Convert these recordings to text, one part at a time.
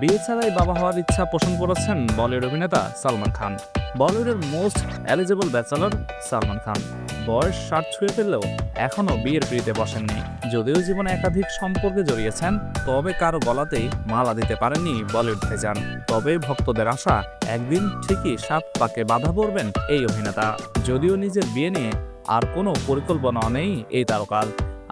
বিয়ে ছাড়াই বাবা হওয়ার ইচ্ছা পোষণ করেছেন বলিউড অভিনেতা সালমান খান। বলিউডের most eligible bachelor Salman Khan. বয়স ষাট ছুঁয়ে ফেললেও এখনও বিয়ের পিড়িতে বসেননি। যদিও জীবনে একাধিক সম্পর্কে জড়িয়েছেন, তবে কারও গলাতেই মালা দিতে পারেননি বলিউড ভাইজান। তবে ভক্তদের আশা, একদিন ঠিকই সাত পাকে বাধা পড়বেন এই অভিনেতা। যদিও নিজের বিয়ে নিয়ে আর কোনো পরিকল্পনা নেই এই তারকার।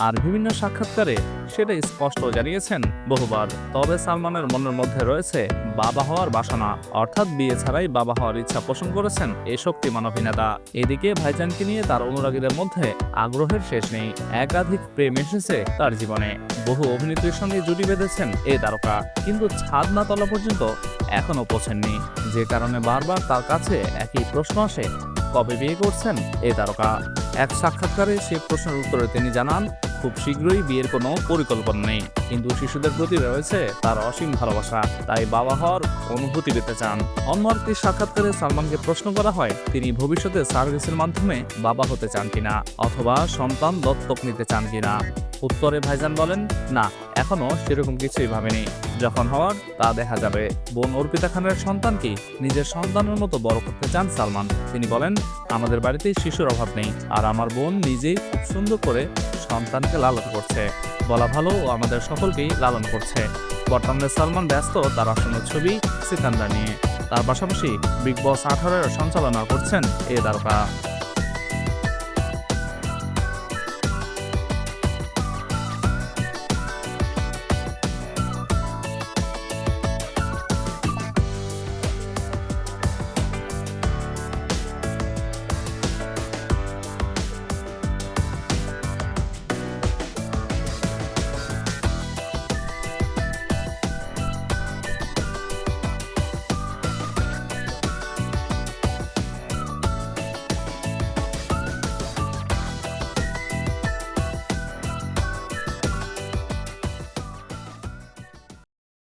আর বিভিন্ন সাক্ষাৎকারে সেটা স্পষ্ট জানিয়েছেন বহুবার। তবে সালমানের মনের মধ্যে রয়েছে বাবা হওয়ার বাসনা, অর্থাৎ বিয়ে ছাড়াই বাবা হওয়ার ইচ্ছা পোষণ করেছেন এই শক্তিমান অভিনেতা। এদিকে ভাইজানকে নিয়ে তার অনুরাগীদের মধ্যে আগ্রহের শেষ নেই, একাধিক প্রেম এসেছে তার জীবনে। বহু অভিনেত্রীর সঙ্গে জুটি বেঁধেছেন এই তারকা, কিন্তু ছাদ না তলা পর্যন্ত এখনও পৌঁছেননি। যে কারণে বারবার তার কাছে একই প্রশ্ন আসে, কবে বিয়ে করছেন এই তারকা? এক সাক্ষাৎকারে সে প্রশ্নের উত্তরে তিনি জানান, খুব শীঘ্রই বিয়ের কোনো পরিকল্পনা নেই। কিন্তু শিশুদের প্রতি রয়েছে তার অসীম ভালোবাসা। তাই বাবা হওয়ার অনুভূতি পেতে চান। অন্য একটি সাক্ষাৎকারে সালমানকে প্রশ্ন করা হয়, তিনি ভবিষ্যতে সার্ভিসের মাধ্যমে বাবা হতে চান কিনা অথবা সন্তান দত্তক নিতে চান কিনা? উত্তরে ভাইজান বলেন, না, এখনও সেরকম কিছুই ভাবেনি। যখন হওয়ার, তা দেখা যাবে। বোন অর্পিতা খানের সন্তানকে নিজের সন্তানের মতো বড় করতে চান সালমান। তিনি বলেন, আমাদের বাড়িতে শিশুর অভাব নেই, আর আমার বোন নিজেই খুব সুন্দর করে সন্তানকে লালন করছে। বলা ভালো ও আমাদের সকলকেই লালন করছে। বর্তমানে সালমান ব্যস্ত, তার আসন্ন ছবি সিকান্দা নিয়ে। তার পাশাপাশি বিগ বস আঠারোর সঞ্চালনা করছেন এ তারকা।